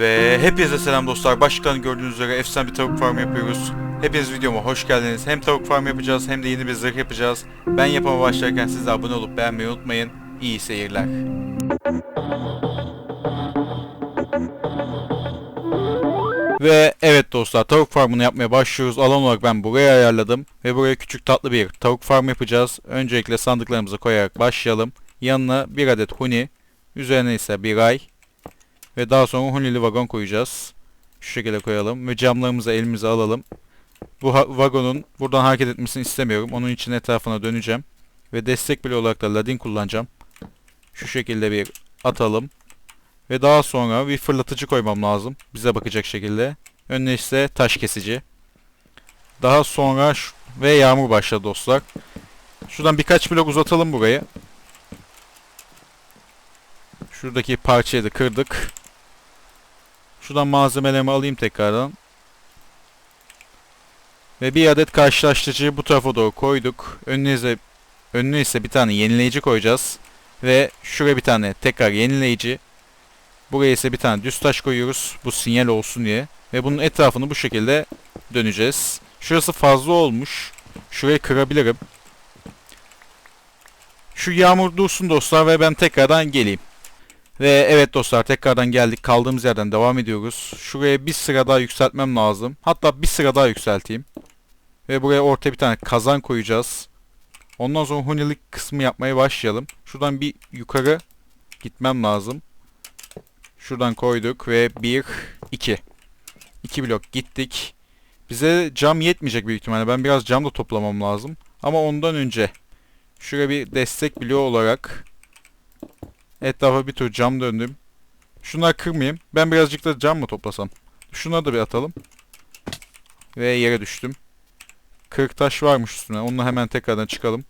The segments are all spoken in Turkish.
Ve hepinize selam dostlar. Başlıktan gördüğünüz üzere efsane bir tavuk farmı yapıyoruz. Hepiniz videoma hoş geldiniz. Hem tavuk farmı yapacağız hem de yeni bir zırh yapacağız. Ben yapama başlarken siz de abone olup beğenmeyi unutmayın. İyi seyirler. Ve evet dostlar tavuk farmını yapmaya başlıyoruz. Alan olarak ben buraya ayarladım. Ve buraya küçük tatlı bir tavuk farmı yapacağız. Öncelikle sandıklarımızı koyarak başlayalım. Yanına bir adet huni. Üzerine ise bir ay. Ve daha sonra hunili vagon koyacağız. Şu şekilde koyalım. Ve camlarımızı elimize alalım. Bu vagonun buradan hareket etmesini istemiyorum. Onun için etrafına döneceğim. Ve destek bile olarak da ladin kullanacağım. Şu şekilde bir atalım. Ve daha sonra bir fırlatıcı koymam lazım. Bize bakacak şekilde. Önüne ise taş kesici. Daha sonra ve yağmur başladı dostlar. Şuradan birkaç blok uzatalım burayı. Şuradaki parçayı da kırdık. Şuradan malzemelerimi alayım tekrardan. Ve bir adet karşılaştırıcıyı bu tarafa doğru koyduk. Önüne ise, önüne ise bir tane yenileyici koyacağız. Ve şuraya bir tane tekrar yenileyici. Buraya ise bir tane düz taş koyuyoruz. Bu sinyal olsun diye. Ve bunun etrafını bu şekilde döneceğiz. Şurası fazla olmuş. Şurayı kırabilirim. Şu yağmur dursun dostlar ve ben tekrardan geleyim. Ve evet dostlar tekrardan geldik. Kaldığımız yerden devam ediyoruz. Şuraya bir sıra daha yükseltmem lazım. Hatta bir sıra daha yükselteyim. Ve buraya ortaya bir tane kazan koyacağız. Ondan sonra hunilik kısmı yapmaya başlayalım. Şuradan bir yukarı gitmem lazım. Şuradan koyduk ve 1, 2. 2 blok gittik. Bize cam yetmeyecek büyük ihtimalle. Ben biraz cam da toplamam lazım. Ama ondan önce şuraya bir destek bloğu olarak etrafa bir tur cam döndüm. Şunları kırmayayım. Ben birazcık da cam mı toplasam? Şunları da bir atalım. Ve yere düştüm. 40 taş varmış üstüne. Onunla hemen tekrardan çıkalım.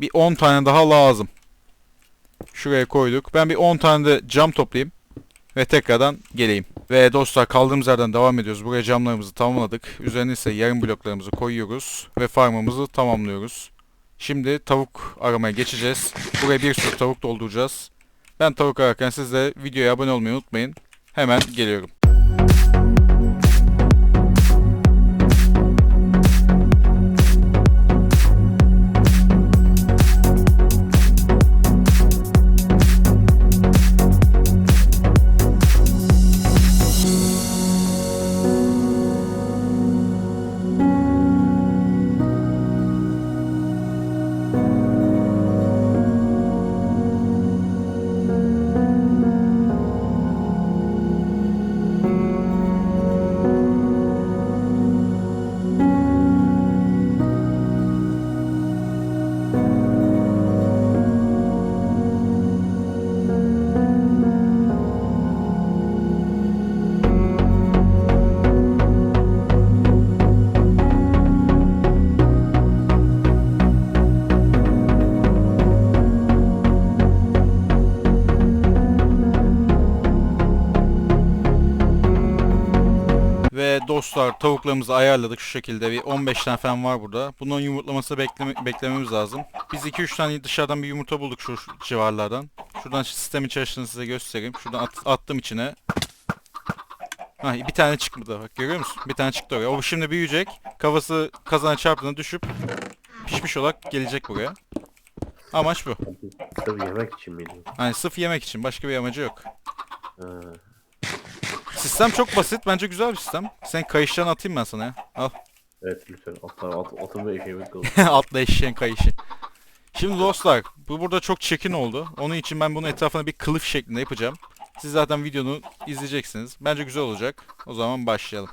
Bir 10 tane daha lazım. Şuraya koyduk. Ben bir 10 tane de cam toplayayım. Ve tekrardan geleyim. Ve dostlar kaldığımız yerden devam ediyoruz. Buraya camlarımızı tamamladık. Üzerine ise yarım bloklarımızı koyuyoruz. Ve farmımızı tamamlıyoruz. Şimdi tavuk aramaya geçeceğiz. Buraya bir sürü tavuk dolduracağız. Ben tavuk ararken siz de videoya abone olmayı unutmayın. Hemen geliyorum. Ve dostlar tavuklarımızı ayarladık şu şekilde bir 15 tane falan var burada. Bunun yumurtlaması bekleme, beklememiz lazım. Biz 2-3 tane dışarıdan bir yumurta bulduk şu, civarlardan. Şuradan sistemin çalıştığını size göstereyim. Şuradan at- attım içine. Ha, bir tane çıkmadı bak görüyor musun? Bir tane çıktı oraya. O şimdi büyüyecek. Kafası kazana çarptığında düşüp pişmiş olarak gelecek buraya. Amaç bu. Sırf yemek için miydi? Hani sırf yemek için başka bir amacı yok. Ha. Sistem çok basit. Bence güzel bir sistem. Sen kayışlarını atayım ben sana ya. Al. Evet lütfen atlar at, atın ve eşeğimiz kalın. Atla eşeğin kayışı. Şimdi dostlar bu burada çok çekin oldu. Onun için ben bunu etrafına bir kılıf şeklinde yapacağım. Siz zaten videonu izleyeceksiniz. Bence güzel olacak. O zaman başlayalım.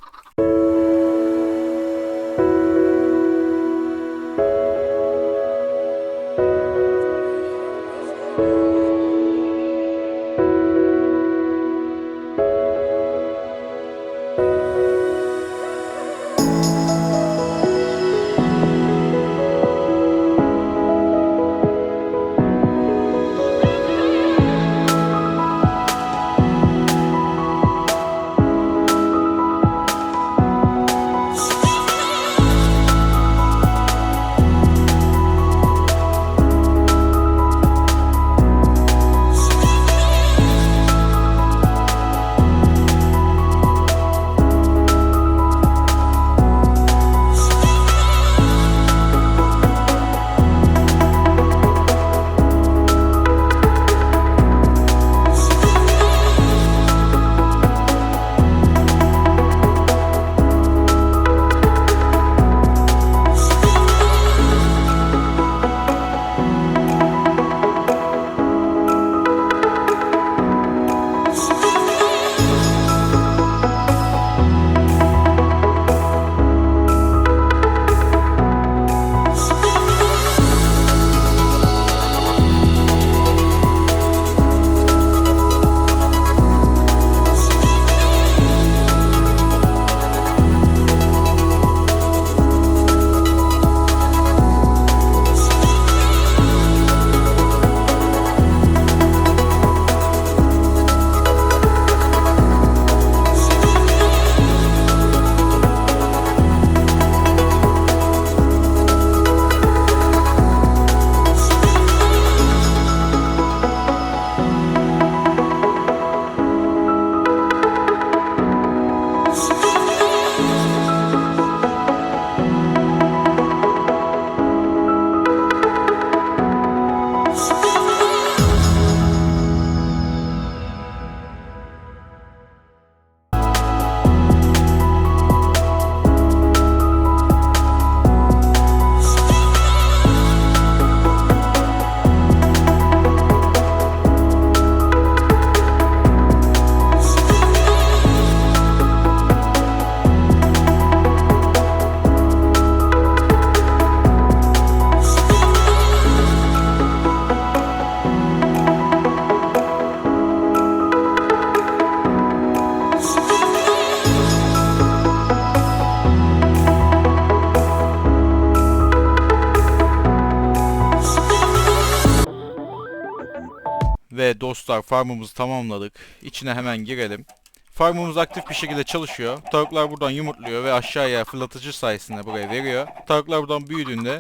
Dostlar farmımızı tamamladık. İçine hemen girelim. Farmımız aktif bir şekilde çalışıyor. Tavuklar buradan yumurtluyor ve aşağıya fırlatıcı sayesinde buraya veriyor. Tavuklar buradan büyüdüğünde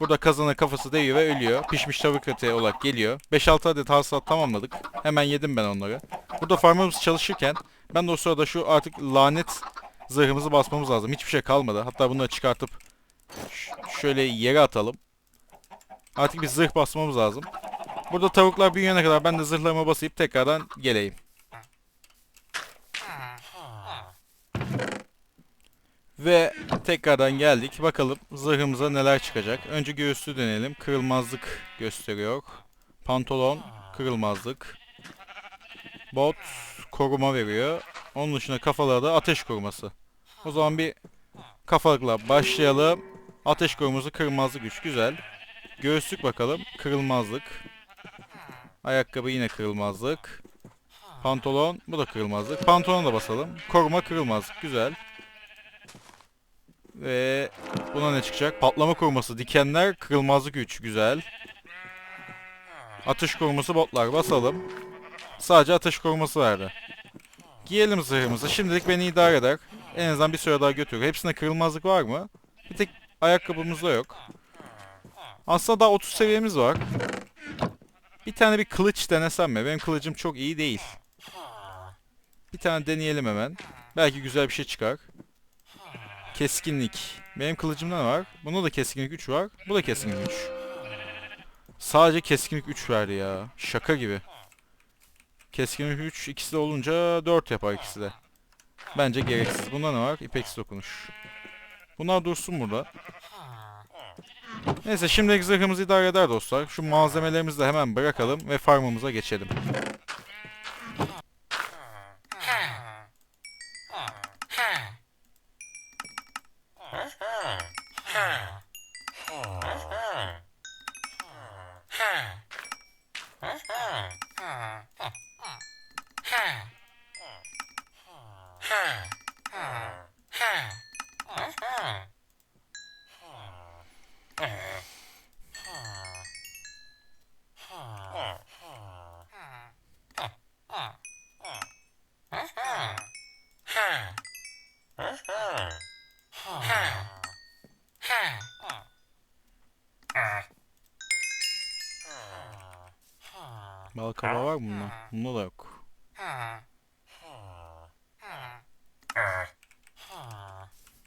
burada kazana kafası değiyor ve ölüyor. Pişmiş tavuk eti olarak geliyor. 5-6 adet hasılat tamamladık. Hemen yedim ben onları. Burada farmımız çalışırken ben de o sırada şu artık lanet zırhımızı basmamız lazım. Hiçbir şey kalmadı. Hatta bunları çıkartıp şöyle yere atalım. Artık bir zırh basmamız lazım. Burada tavuklar büyüyene kadar ben de zırhlarıma basayım tekrardan geleyim. Ve tekrardan geldik. Bakalım zırhımıza neler çıkacak. Önce göğüslü deneyelim. Kırılmazlık gösteriyor. Pantolon kırılmazlık. Bot koruma veriyor. Onun dışında kafalarda ateş koruması. O zaman bir kafalıkla başlayalım. Ateş koruması kırılmazlık güç. Güzel. Göğüslük bakalım. Kırılmazlık. Ayakkabı yine kırılmazlık. Pantolon. Bu da kırılmazlık. Pantolon da basalım. Koruma kırılmazlık. Güzel. Ve buna ne çıkacak? Patlama koruması. Dikenler kırılmazlık 3. Güzel. Atış koruması botlar. Basalım. Sadece atış koruması verdi. Giyelim zırhımızı. Şimdilik beni idare eder. En azından bir süre daha götürür. Hepsinde kırılmazlık var mı? Bir tek ayakkabımızda yok. Aslında daha 30 seviyemiz var. Bir tane bir kılıç denesem mi? Benim kılıcım çok iyi değil. Bir tane deneyelim hemen. Belki güzel bir şey çıkar. Keskinlik. Benim kılıcımda ne var? Bunda da keskinlik 3 var. Bu da keskinlik 3. Sadece keskinlik 3 verdi ya. Şaka gibi. Keskinlik 3 ikisi de olunca 4 yapar ikisi de. Bence gereksiz. Bunda ne var? İpeksi dokunuş. Bunlar dursun burada. Neyse şimdilik zırhımızı idare eder dostlar. Şu malzemelerimizi de hemen bırakalım ve farmımıza geçelim. Bal kabağı var mı bunda? Bunda da yok.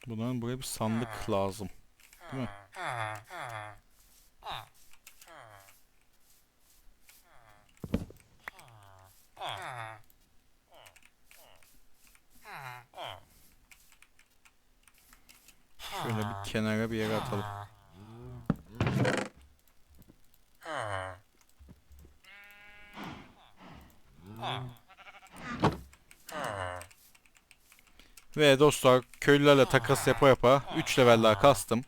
Bunların buraya bir sandık lazım. Değil mi? Şöyle bir kenara bir yere atalım. Ve dostlar köylülerle takas yapa yapa 3 level daha kastım.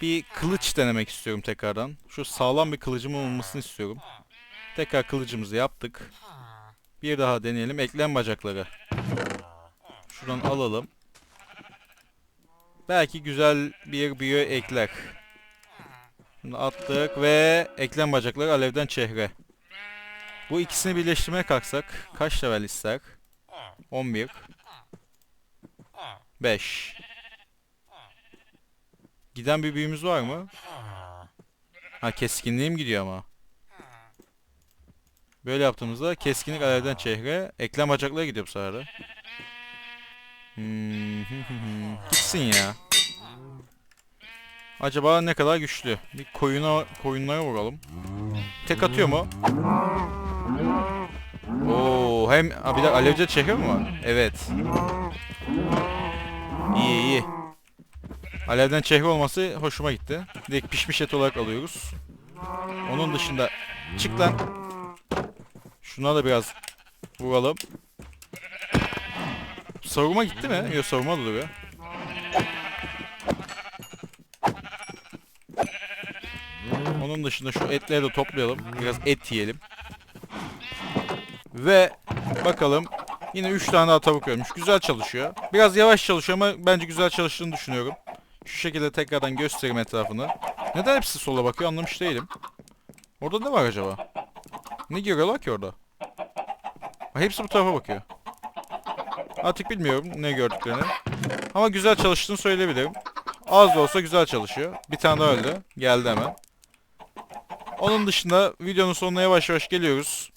Bir kılıç denemek istiyorum tekrardan. Şu sağlam bir kılıcım olmasını istiyorum. Tekrar kılıcımızı yaptık. Bir daha deneyelim. Eklem bacakları. Şuradan alalım. Belki güzel bir büyü ekler. Bunu attık ve eklem bacakları alevden çehre. Bu ikisini birleştirmeye kalksak kaç level ister? 11 5 Giden bir büyümüz var mı? Ha keskinliğim gidiyor ama. Böyle yaptığımızda keskinlik alevden çehre, eklem bacaklara gidiyor bu sefer. Hmm, Gitsin ya. Acaba ne kadar güçlü? Bir koyuna koyunlara vuralım. Tek atıyor mu? Oo, hem bir de alevce çekiyor mu? Evet. İyi iyi. Alevden çehre olması hoşuma gitti. Direkt pişmiş et olarak alıyoruz. Onun dışında çık lan. Şuna da biraz vuralım. Savurma gitti mi? Yok savurma da duruyor. Onun dışında şu etleri de toplayalım. Biraz et yiyelim. Ve bakalım yine 3 tane daha tavuk ölmüş. Güzel çalışıyor. Biraz yavaş çalışıyor ama bence güzel çalıştığını düşünüyorum. Şu şekilde tekrardan göstereyim etrafını. Neden hepsi sola bakıyor anlamış değilim. Orada ne var acaba? Ne görüyorlar ki orada? Ha, hepsi bu tarafa bakıyor. Artık bilmiyorum ne gördüklerini. Ama güzel çalıştığını söyleyebilirim. Az da olsa güzel çalışıyor. Bir tane daha öldü. Geldi hemen. Onun dışında videonun sonuna yavaş yavaş geliyoruz.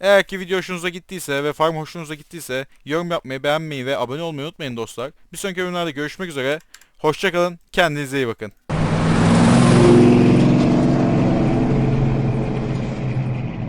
Eğer ki video hoşunuza gittiyse ve farm hoşunuza gittiyse yorum yapmayı, beğenmeyi ve abone olmayı unutmayın dostlar. Bir sonraki bölümlerde görüşmek üzere. Hoşçakalın. Kendinize iyi bakın.